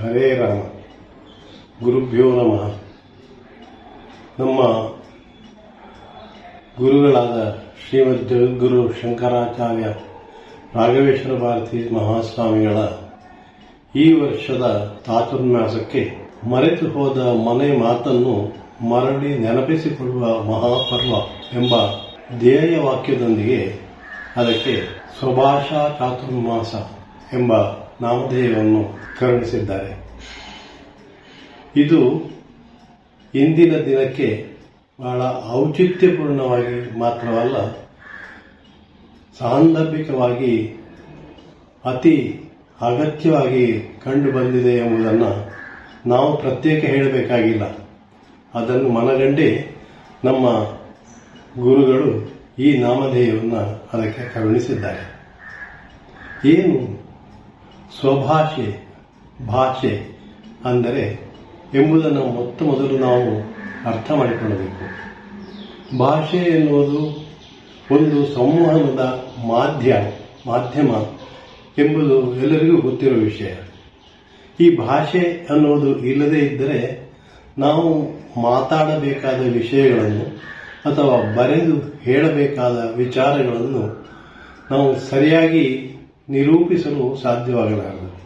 ಹರೇ ರಾಮ. ಗುರುಭ್ಯೋ ನಮಃ. ನಮ್ಮ ಗುರುಗಳಾದ ಶ್ರೀಮದ್ ಜಗದ್ಗುರು ಶಂಕರಾಚಾರ್ಯ ರಾಘವೇಶ್ವರ ಭಾರತಿ ಮಹಾಸ್ವಾಮಿಗಳ ಈ ವರ್ಷದ ತಾತುರ್ಮಾಸಕ್ಕೆ ಮರೆತು ಹೋದ ಮನೆ ಮಾತನ್ನು ಮರಳಿ ನೆನಪಿಸಿಕೊಳ್ಳುವ ಮಹಾಪರ್ವ ಎಂಬ ಧ್ಯೇಯ ವಾಕ್ಯದೊಂದಿಗೆ ಅದಕ್ಕೆ ಸ್ವಭಾಷಾ ಚಾತುರ್ಮಾಸ ಎಂಬ ನಾಮಧೇಯವನ್ನು ಕರುಣಿಸಿದ್ದಾರೆ. ಇದು ಇಂದಿನ ದಿನಕ್ಕೆ ಬಹಳ ಔಚಿತ್ಯಪೂರ್ಣವಾಗಿ ಮಾತ್ರವಲ್ಲ, ಸಾಂದರ್ಭಿಕವಾಗಿ ಅತಿ ಅಗತ್ಯವಾಗಿ ಕಂಡು ಬಂದಿದೆ ಎಂಬುದನ್ನು ನಾವು ಪ್ರತ್ಯೇಕ ಹೇಳಬೇಕಾಗಿಲ್ಲ. ಅದನ್ನು ಮನಗಂಡೇ ನಮ್ಮ ಗುರುಗಳು ಈ ನಾಮಧೇಯವನ್ನು ಅದಕ್ಕೆ ಕರುಣಿಸಿದ್ದಾರೆ. ಏನು ಸ್ವಭಾಷೆ, ಭಾಷೆ ಅಂದರೆ ಎಂಬುದನ್ನು ಮೊತ್ತ ಮೊದಲು ನಾವು ಅರ್ಥ ಮಾಡಿಕೊಳ್ಳಬೇಕು. ಭಾಷೆ ಎನ್ನುವುದು ಒಂದು ಸಂವಹನದ ಮಾಧ್ಯ, ಮಾಧ್ಯಮ ಎಂಬುದು ಎಲ್ಲರಿಗೂ ಗೊತ್ತಿರುವ ವಿಷಯ. ಈ ಭಾಷೆ ಅನ್ನುವುದು ಇಲ್ಲದೇ ಇದ್ದರೆ ನಾವು ಮಾತಾಡಬೇಕಾದ ವಿಷಯಗಳನ್ನು ಅಥವಾ ಬರೆದು ಹೇಳಬೇಕಾದ ವಿಚಾರಗಳನ್ನು ನಾವು ಸರಿಯಾಗಿ ನಿರೂಪಿಸಲು ಸಾಧ್ಯವಾಗಲಾರದು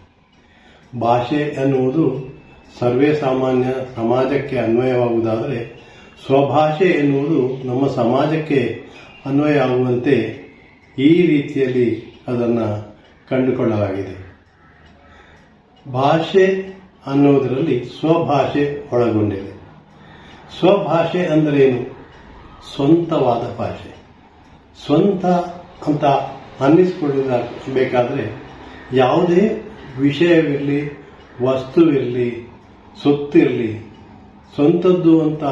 ಭಾಷೆ ಎನ್ನುವುದು ಸರ್ವೇ ಸಾಮಾನ್ಯ ಸಮಾಜಕ್ಕೆ ಅನ್ವಯವಾಗುವುದಾದರೆ ಸ್ವಭಾಷೆ ಎನ್ನುವುದು ನಮ್ಮ ಸಮಾಜಕ್ಕೆ ಅನ್ವಯ ಆಗುವಂತೆ ಈ ರೀತಿಯಲ್ಲಿ ಅದನ್ನು ಕಂಡುಕೊಳ್ಳಲಾಗಿದೆ. ಭಾಷೆ ಅನ್ನುವುದರಲ್ಲಿ ಸ್ವಭಾಷೆ ಒಳಗೊಂಡಿದೆ. ಸ್ವಭಾಷೆ ಅಂದರೇನು? ಸ್ವಂತವಾದ ಭಾಷೆ. ಸ್ವಂತ ಅಂತ ಅನ್ನಿಸಿಕೊಳ್ಳಬೇಕಾದ್ರೆ ಯಾವುದೇ ವಿಷಯವಿರಲಿ, ವಸ್ತುವಿರಲಿ, ಸೊತ್ತಿರಲಿ, ಸ್ವಂತದ್ದು ಅಂತ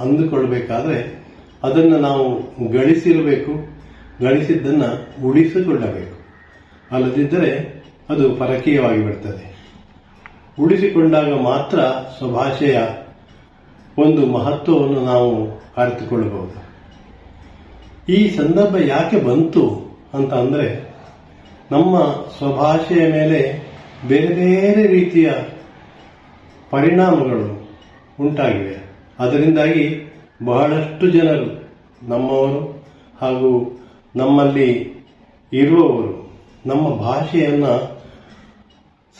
ಅಂದುಕೊಳ್ಬೇಕಾದ್ರೆ ಅದನ್ನು ನಾವು ಗಳಿಸಿರಬೇಕು, ಗಳಿಸಿದ್ದನ್ನು ಉಳಿಸಿಕೊಳ್ಳಬೇಕು. ಅಲ್ಲದಿದ್ದರೆ ಅದು ಪರಕೀಯವಾಗಿ ಬಿಡ್ತದೆ. ಉಳಿಸಿಕೊಂಡಾಗ ಮಾತ್ರ ಸ್ವಭಾಷೆಯ ಒಂದು ಮಹತ್ವವನ್ನು ನಾವು ಅರಿತುಕೊಳ್ಳಬಹುದು. ಈ ಸಂದರ್ಭ ಯಾಕೆ ಬಂತು? ಅಂತ ಅಂದರೆ ನಮ್ಮ ಸ್ವಭಾಷೆಯ ಮೇಲೆ ಬೇರೆ ಬೇರೆ ರೀತಿಯ ಪರಿಣಾಮಗಳು ಉಂಟಾಗಿವೆ. ಅದರಿಂದಾಗಿ ಬಹಳಷ್ಟು ಜನರು ನಮ್ಮವರು ಹಾಗೂ ನಮ್ಮಲ್ಲಿ ಇರುವವರು ನಮ್ಮ ಭಾಷೆಯನ್ನು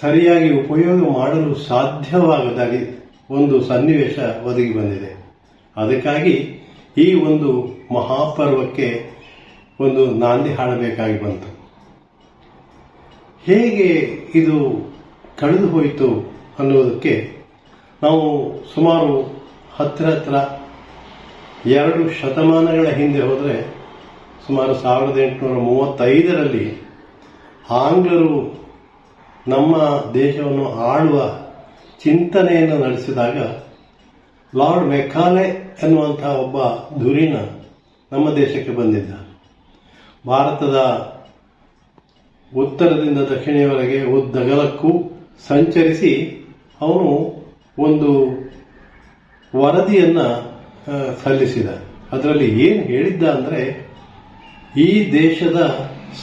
ಸರಿಯಾಗಿ ಉಪಯೋಗ ಮಾಡಲು ಸಾಧ್ಯವಾಗದಾಗಿ ಒಂದು ಸನ್ನಿವೇಶ ಒದಗಿ ಬಂದಿದೆ. ಅದಕ್ಕಾಗಿ ಈ ಒಂದು ಮಹಾಪರ್ವಕ್ಕೆ ಒಂದು ನಾಂದಿ ಹಾಡಬೇಕಾಗಿ ಬಂತು. ಹೇಗೆ ಇದು ಕಳೆದು ಹೋಯಿತು ಅನ್ನುವುದಕ್ಕೆ ನಾವು ಸುಮಾರು ಹತ್ತಿರ ಹತ್ತಿರ ಎರಡು ಶತಮಾನಗಳ ಹಿಂದೆ ಹೋದರೆ ಸುಮಾರು ಸಾವಿರದ ಎಂಟುನೂರ ಮೂವತ್ತೈದರಲ್ಲಿ ಆಂಗ್ಲರು ನಮ್ಮ ದೇಶವನ್ನು ಆಳುವ ಚಿಂತನೆಯನ್ನು ನಡೆಸಿದಾಗ ಲಾರ್ಡ್ ಮೆಕಾಲೆ ಎನ್ನುವಂತಹ ಒಬ್ಬ ಧುರೀಣ ನಮ್ಮ ದೇಶಕ್ಕೆ ಬಂದಿದ್ದ. ಭಾರತದ ಉತ್ತರದಿಂದ ದಕ್ಷಿಣವರೆಗೆ ಉದ್ದಗಲಕ್ಕೂ ಸಂಚರಿಸಿ ಅವನು ಒಂದು ವರದಿಯನ್ನು ಸಲ್ಲಿಸಿದ. ಅದರಲ್ಲಿ ಏನು ಹೇಳಿದ್ದ ಅಂದರೆ, ಈ ದೇಶದ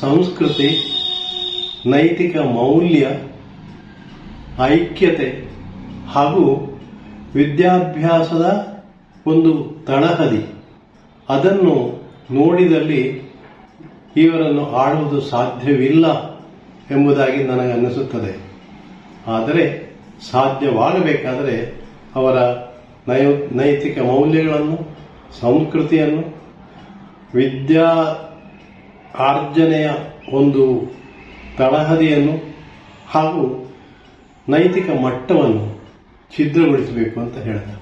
ಸಂಸ್ಕೃತಿ, ನೈತಿಕ ಮೌಲ್ಯ, ಐಕ್ಯತೆ ಹಾಗೂ ವಿದ್ಯಾಭ್ಯಾಸದ ಒಂದು ತಳಹದಿ. ಅದನ್ನು ನೋಡಿದಲ್ಲಿ ಇವರನ್ನು ಆಡುವುದು ಸಾಧ್ಯವಿಲ್ಲ ಎಂಬುದಾಗಿ ನನಗೆ ಅನ್ನಿಸುತ್ತದೆ ಆದರೆ ಸಾಧ್ಯವಾಗಬೇಕಾದರೆ ಅವರ ನೈತಿಕ ಮೌಲ್ಯಗಳನ್ನು, ಸಂಸ್ಕೃತಿಯನ್ನು, ವಿದ್ಯಾ ಆರ್ಜನೆಯ ಒಂದು ತಳಹದಿಯನ್ನು ಹಾಗೂ ನೈತಿಕ ಮಟ್ಟವನ್ನು ಛಿದ್ರಗೊಳಿಸಬೇಕು ಅಂತ ಹೇಳಿದ.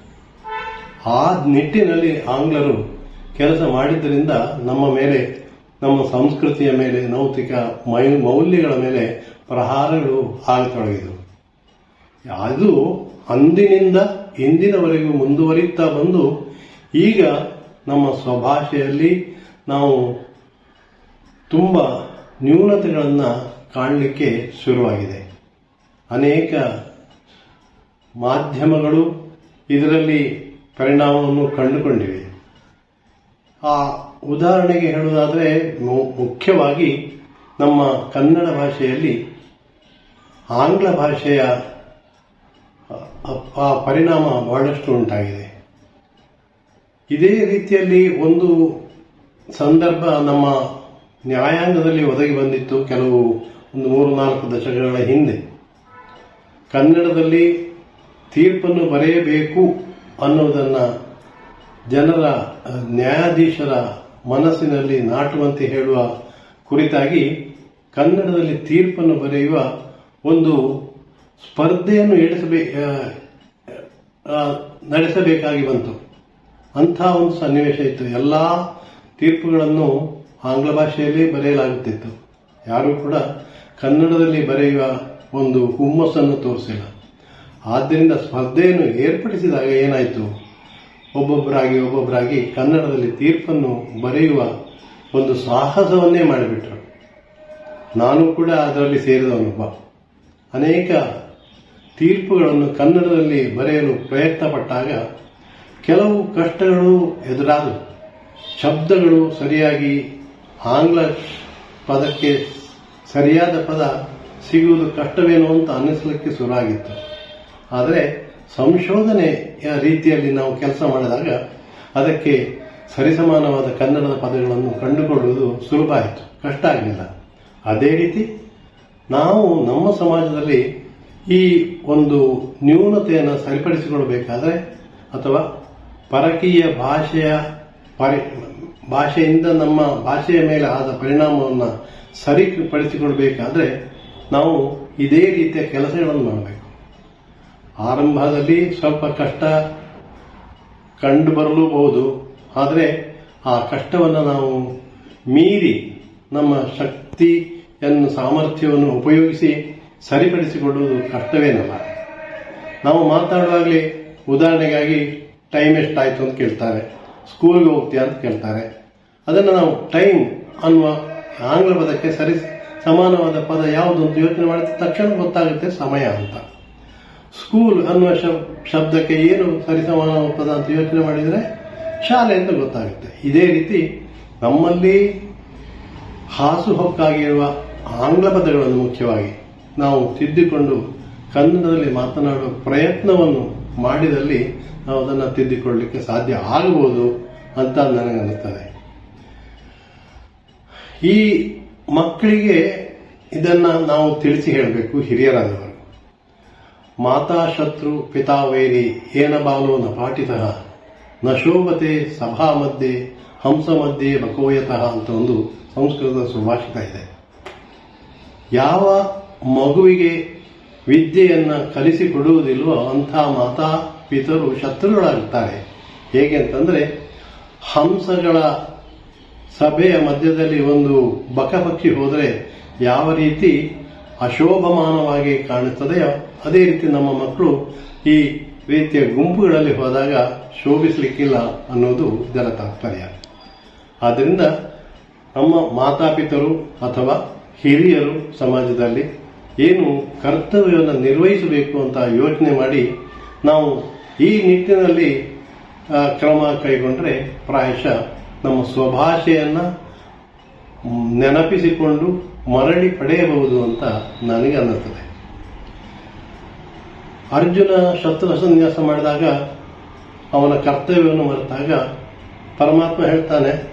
ಆ ನಿಟ್ಟಿನಲ್ಲಿ ಆಂಗ್ಲರು ಕೆಲಸ ಮಾಡಿದ್ದರಿಂದ ನಮ್ಮ ಮೇಲೆ ನಮ್ಮ ಸಂಸ್ಕೃತಿಯ ಮೇಲೆ, ನೌತಿಕ ಮೈ, ಮೌಲ್ಯಗಳ ಮೇಲೆ ಪ್ರಹಾರಗಳು ಆಗತೊಡಗಿದವು ಅದು ಅಂದಿನಿಂದ ಇಂದಿನವರೆಗೂ ಮುಂದುವರಿಯುತ್ತಾ ಬಂದು, ಈಗ ನಮ್ಮ ಸ್ವಭಾಷೆಯಲ್ಲಿ ನಾವು ತುಂಬ ನ್ಯೂನತೆಗಳನ್ನು ಕಾಣಲಿಕ್ಕೆ ಶುರುವಾಗಿದೆ. ಅನೇಕ ಮಾಧ್ಯಮಗಳು ಇದರಲ್ಲಿ ಪರಿಣಾಮವನ್ನು ಕಂಡುಕೊಂಡಿವೆ. ಆ ಉದಾಹರಣೆಗೆ ಹೇಳುವುದಾದರೆ ಮುಖ್ಯವಾಗಿ ನಮ್ಮ ಕನ್ನಡ ಭಾಷೆಯಲ್ಲಿ ಆಂಗ್ಲ ಭಾಷೆಯ ಆ ಪರಿಣಾಮ ಬಹಳಷ್ಟು ಉಂಟಾಗಿದೆ. ಇದೇ ರೀತಿಯಲ್ಲಿ ಒಂದು ಸಂದರ್ಭ ನಮ್ಮ ನ್ಯಾಯಾಂಗದಲ್ಲಿ ಒದಗಿ ಬಂದಿತ್ತು ಕೆಲವು ಒಂದು ಮೂರು ನಾಲ್ಕು ದಶಕಗಳ ಹಿಂದೆ. ಕನ್ನಡದಲ್ಲಿ ತೀರ್ಪನ್ನು ಬರೆಯಬೇಕು ಅನ್ನುವುದನ್ನು ಜನರ, ನ್ಯಾಯಾಧೀಶರ ಮನಸ್ಸಿನಲ್ಲಿ ನಾಟುವಂತೆ ಹೇಳುವ ಕುರಿತಾಗಿ ಕನ್ನಡದಲ್ಲಿ ತೀರ್ಪನ್ನು ಬರೆಯುವ ಒಂದು ಸ್ಪರ್ಧೆಯನ್ನು ಎಡಿಸಬೇ ನಡೆಸಬೇಕಾಗಿ ಬಂತು. ಅಂಥ ಒಂದು ಸನ್ನಿವೇಶ ಇತ್ತು. ಎಲ್ಲ ತೀರ್ಪುಗಳನ್ನು ಆಂಗ್ಲ ಭಾಷೆಯಲ್ಲಿ ಬರೆಯಲಾಗುತ್ತಿತ್ತು. ಯಾರೂ ಕೂಡ ಕನ್ನಡದಲ್ಲಿ ಬರೆಯುವ ಒಂದು ಹುಮ್ಮಸ್ಸನ್ನು ತೋರಿಸಿಲ್ಲ. ಆದ್ದರಿಂದ ಸ್ಪರ್ಧೆಯನ್ನು ಏರ್ಪಡಿಸಿದಾಗ ಏನಾಯಿತು? ಒಬ್ಬೊಬ್ಬರಾಗಿ ಒಬ್ಬೊಬ್ಬರಾಗಿ ಕನ್ನಡದಲ್ಲಿ ತೀರ್ಪನ್ನು ಬರೆಯುವ ಒಂದು ಸಾಹಸವನ್ನೇ ಮಾಡಿಬಿಟ್ರು. ನಾನು ಕೂಡ ಅದರಲ್ಲಿ ಸೇರಿದವನೊಬ್ಬ. ಅನೇಕ ತೀರ್ಪುಗಳನ್ನು ಕನ್ನಡದಲ್ಲಿ ಬರೆಯಲು ಪ್ರಯತ್ನ ಪಟ್ಟಾಗ ಕೆಲವು ಕಷ್ಟಗಳು ಎದುರಾದವು. ಶಬ್ದಗಳು ಸರಿಯಾಗಿ ಆಂಗ್ಲ ಪದಕ್ಕೆ ಸರಿಯಾದ ಪದ ಸಿಗುವುದು ಕಷ್ಟವೇನೋ ಅಂತ ಅನ್ನಿಸಲಿಕ್ಕೆ ಶುರುವಾಗಿತ್ತು. ಆದರೆ ಸಂಶೋಧನೆಯ ರೀತಿಯಲ್ಲಿ ನಾವು ಕೆಲಸ ಮಾಡಿದಾಗ ಅದಕ್ಕೆ ಸರಿಸಮಾನವಾದ ಕನ್ನಡದ ಪದಗಳನ್ನು ಕಂಡುಕೊಳ್ಳುವುದು ಸುಲಭ ಆಯಿತು. ಕಷ್ಟ ಆಗಲಿಲ್ಲ. ಅದೇ ರೀತಿ ನಾವು ನಮ್ಮ ಸಮಾಜದಲ್ಲಿ ಈ ಒಂದು ನ್ಯೂನತೆಯನ್ನು ಸರಿಪಡಿಸಿಕೊಳ್ಳಬೇಕಾದ್ರೆ ಅಥವಾ ಪರಕೀಯ ಭಾಷೆಯ ಪರಿ, ಭಾಷೆಯಿಂದ ನಮ್ಮ ಭಾಷೆಯ ಮೇಲೆ ಆದ ಪರಿಣಾಮವನ್ನು ಸರಿಪಡಿಸಿಕೊಳ್ಬೇಕಾದ್ರೆ ನಾವು ಇದೇ ರೀತಿಯ ಕೆಲಸಗಳನ್ನು ಮಾಡಬೇಕು. ಆರಂಭದಲ್ಲಿ ಸ್ವಲ್ಪ ಕಷ್ಟ ಕಂಡು ಬರಲೂಬಹುದು, ಆದರೆ ಆ ಕಷ್ಟವನ್ನು ನಾವು ಮೀರಿ ನಮ್ಮ ಶಕ್ತಿಯನ್ನು, ಸಾಮರ್ಥ್ಯವನ್ನು ಉಪಯೋಗಿಸಿ ಸರಿಪಡಿಸಿಕೊಳ್ಳುವುದು ಕಷ್ಟವೇನಲ್ಲ. ನಾವು ಮಾತಾಡುವಾಗಲೇ ಉದಾಹರಣೆಗಾಗಿ ಟೈಮ್ ಎಷ್ಟಾಯಿತು ಅಂತ ಕೇಳ್ತಾರೆ, ಸ್ಕೂಲ್ಗೆ ಹೋಗ್ತೀಯಾ ಅಂತ ಕೇಳ್ತಾರೆ. ಅದನ್ನು ನಾವು ಟೈಮ್ ಅನ್ನುವ ಆಂಗ್ಲ ಪದಕ್ಕೆ ಸರಿ, ಸಮಾನವಾದ ಪದ ಯಾವುದು ಅಂತ ಯೋಚನೆ ಮಾಡಿದ ತಕ್ಷಣ ಗೊತ್ತಾಗುತ್ತೆ ಸಮಯ ಅಂತ. ಸ್ಕೂಲ್ ಅನ್ನುವ ಶಬ್- ಶಬ್ದಕ್ಕೆ ಏನು ಸರಿಸಮಾನ ಪದ ಅಂತ ಯೋಚನೆ ಮಾಡಿದರೆ ಶಾಲೆ ಅಂತ ಗೊತ್ತಾಗುತ್ತೆ. ಇದೇ ರೀತಿ ನಮ್ಮಲ್ಲಿ ಹಾಸುಹೊಕ್ಕಾಗಿರುವ ಆಂಗ್ಲ ಪದಗಳನ್ನು ಮುಖ್ಯವಾಗಿ ನಾವು ತಿದ್ದಿಕೊಂಡು ಕನ್ನಡದಲ್ಲಿ ಮಾತನಾಡುವ ಪ್ರಯತ್ನವನ್ನು ಮಾಡಿದಲ್ಲಿ ನಾವು ಅದನ್ನು ತಿದ್ದಿಕೊಳ್ಳಲಿಕ್ಕೆ ಸಾಧ್ಯ ಆಗಬಹುದು ಅಂತ ನನಗನ್ನಿಸ್ತದೆ ಈ ಮಕ್ಕಳಿಗೆ ಇದನ್ನ ನಾವು ತಿಳಿಸಿ ಹೇಳಬೇಕು, ಹಿರಿಯರಾದವರು. ಮಾತಾ ಶತ್ರು ಪಿತಾ ವೈರಿ ಏನ ಬಾಲೋ ನ ಪಾಠಿತಃ ನ ಶೋಭತೆ ಸಭಾ ಮಧ್ಯೆ, ಹಂಸ ಮಧ್ಯೆ ಬಕೋಯತಃ ಅಂತ ಒಂದು ಸಂಸ್ಕೃತದ ಸುಭಾಷಿತ ಇದೆ. ಯಾವ ಮಗುವಿಗೆ ವಿದ್ಯೆಯನ್ನ ಕಲಿಸಿಕೊಡುವುದಿಲ್ವೋ ಅಂಥ ಮಾತಾ ಪಿತರು ಶತ್ರುಗಳಾಗುತ್ತಾರೆ ಹೇಗೆ ಅಂತಂದ್ರೆ, ಹಂಸಗಳ ಸಭೆಯ ಮಧ್ಯದಲ್ಲಿ ಒಂದು ಬಕಪಕ್ಷಿ ಹೋದರೆ ಯಾವ ರೀತಿ ಅಶೋಭಮಾನವಾಗಿ ಕಾಣುತ್ತದೆಯೋ ಅದೇ ರೀತಿ ನಮ್ಮ ಮಕ್ಕಳು ಈ ರೀತಿಯ ಗುಂಪುಗಳಲ್ಲಿ ಹೋದಾಗ ಶೋಭಿಸಲಿಕ್ಕಿಲ್ಲ ಅನ್ನೋದು ಇದರ ತಾತ್ಪರ್ಯ. ಆದ್ದರಿಂದ ನಮ್ಮ ಮಾತಾಪಿತರು ಅಥವಾ ಹಿರಿಯರು ಸಮಾಜದಲ್ಲಿ ಏನು ಕರ್ತವ್ಯವನ್ನು ನಿರ್ವಹಿಸಬೇಕು ಅಂತ ಯೋಚನೆ ಮಾಡಿ ನಾವು ಈ ನಿಟ್ಟಿನಲ್ಲಿ ಕ್ರಮ ಕೈಗೊಂಡ್ರೆ ಪ್ರಾಯಶಃ ನಮ್ಮ ಸ್ವಭಾಷೆಯನ್ನು ನೆನಪಿಸಿಕೊಂಡು ಮರಳಿ ಪಡೆಯಬಹುದು ಅಂತ ನನಗೆ ಅನ್ನಿಸ್ತದೆ. ಅರ್ಜುನ ಶಸ್ತ್ರ ಸನ್ಯಾಸ ಮಾಡಿದಾಗ, ಅವನ ಕರ್ತವ್ಯವನ್ನು ಮರೆತಾಗ ಪರಮಾತ್ಮ ಹೇಳ್ತಾನೆ,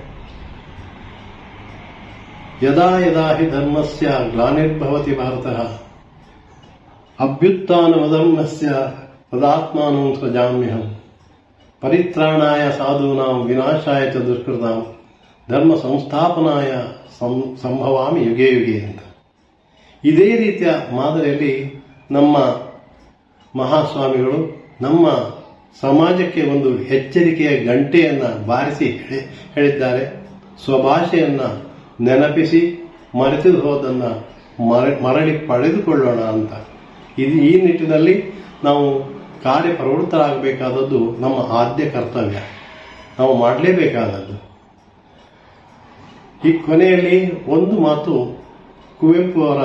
ಯದಾ ಯದಾ ಹಿ ಧರ್ಮಸ್ಯ ಗ್ಲಾನಿರ್ಭವತಿ ಭಾರತ ಅಭ್ಯುತ್ಥಾನಮಧರ್ಮಸ್ಯ ತದಾತ್ಮಾನಂ ಸ್ವಜಾಮ್ಯಹಂ ಪರಿತ್ರಾಣಾಯ ಸಾಧೂನಾಂ ವಿನಾಶಾಯ ಚ ದುಷ್ಕೃತಾಂ. ಧರ್ಮ ಸಂಸ್ಥಾಪನಾಯ ಸಂ- ಸಂಭವಾಮಿ ಯುಗೆ ಯುಗೆ ಅಂತ. ಇದೇ ರೀತಿಯ ಮಾದರಿಯಲ್ಲಿ ನಮ್ಮ ಮಹಾಸ್ವಾಮಿಗಳು ನಮ್ಮ ಸಮಾಜಕ್ಕೆ ಒಂದು ಎಚ್ಚರಿಕೆಯ ಗಂಟೆಯನ್ನ ಬಾರಿಸಿ ಹೇಳಿ- ಹೇಳಿದ್ದಾರೆ. ಸ್ವಭಾಷೆಯನ್ನ ನೆನಪಿಸಿ ಮರೆತು ಹೋದನ್ನು ಮರ- ಮರಳಿ ಪಡೆದುಕೊಳ್ಳೋಣ ಅಂತ. ಇದು ಈ ನಿಟ್ಟಿನಲ್ಲಿ ನಾವು ಕಾರ್ಯಪ್ರವೃತ್ತರಾಗಬೇಕಾದದ್ದು ನಮ್ಮ ಆದ್ಯ ಕರ್ತವ್ಯ. ನಾವು ಮಾಡಲೇಬೇಕಾದದ್ದು. ಈ ಕೊನೆಯಲ್ಲಿ ಒಂದು ಮಾತು ಕುವೆಂಪು ಅವರ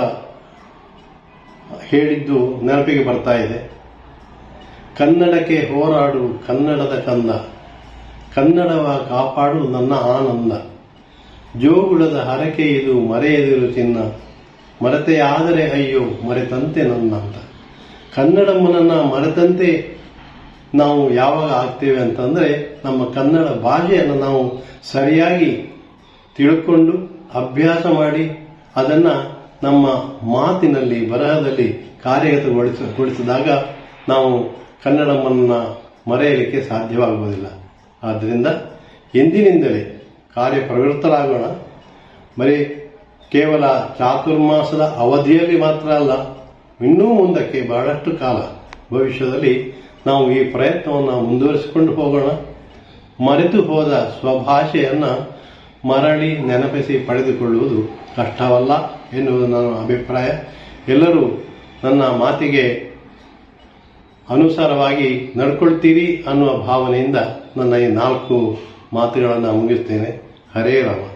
ಹೇಳಿದ್ದು ನೆನಪಿಗೆ ಬರ್ತಾ ಇದೆ. ಕನ್ನಡಕ್ಕೆ ಹೋರಾಡು, ಕನ್ನಡದ ಕಂದ. ಕನ್ನಡವ ಕಾಪಾಡು ನನ್ನ ಆನಂದ. ಜೋಗುಳದ ಹರಕೆ ಇದು ಮರೆಯದಿರು ಚಿನ್ನ. ಮರೆತೆಯಾದರೆ ಅಯ್ಯೋ, ಮರೆತಂತೆ ನನ್ನ ಅಂತ ಕನ್ನಡಮ್ಮನನ್ನು ಮರೆತಂತೆ ನಾವು ಯಾವಾಗ ಆಗ್ತೇವೆ ಅಂತಂದರೆ ನಮ್ಮ ಕನ್ನಡ ಭಾಷೆಯನ್ನು ನಾವು ಸರಿಯಾಗಿ ತಿಳ್ಕೊಂಡು ಅಭ್ಯಾಸ ಮಾಡಿ ಅದನ್ನು ನಮ್ಮ ಮಾತಿನಲ್ಲಿ, ಬರಹದಲ್ಲಿ ಕಾರ್ಯಗತಗೊಳಿಸಗೊಳಿಸಿದಾಗ ನಾವು ಕನ್ನಡವನ್ನು ಮರೆಯಲಿಕ್ಕೆ ಸಾಧ್ಯವಾಗುವುದಿಲ್ಲ. ಆದ್ದರಿಂದ ಎಂದಿನಿಂದಲೇ ಕಾರ್ಯಪ್ರವೃತ್ತರಾಗೋಣ. ಬರೀ ಕೇವಲ ಚಾತುರ್ಮಾಸದ ಅವಧಿಯಲ್ಲಿ ಮಾತ್ರ ಅಲ್ಲ, ಇನ್ನೂ ಮುಂದಕ್ಕೆ ಬಹಳಷ್ಟು ಕಾಲ ಭವಿಷ್ಯದಲ್ಲಿ ನಾವು ಈ ಪ್ರಯತ್ನವನ್ನು ಮುಂದುವರಿಸಿಕೊಂಡು ಹೋಗೋಣ. ಮರೆತು ಹೋದ ಸ್ವಭಾಷೆಯನ್ನು ಮರಳಿ ನೆನಪಿಸಿ ಪಡೆದುಕೊಳ್ಳುವುದು ಕಷ್ಟವಲ್ಲ ಎನ್ನುವುದು ನನ್ನ ಅಭಿಪ್ರಾಯ. ಎಲ್ಲರೂ ನನ್ನ ಮಾತಿಗೆ ಅನುಸಾರವಾಗಿ ನಡ್ಕೊಳ್ತೀರಿ ಅನ್ನುವ ಭಾವನೆಯಿಂದ ನನ್ನ ಈ ನಾಲ್ಕು ಮಾತುಗಳನ್ನು ಮುಗಿಸ್ತೇನೆ. ಹರೇ ರಾಮ.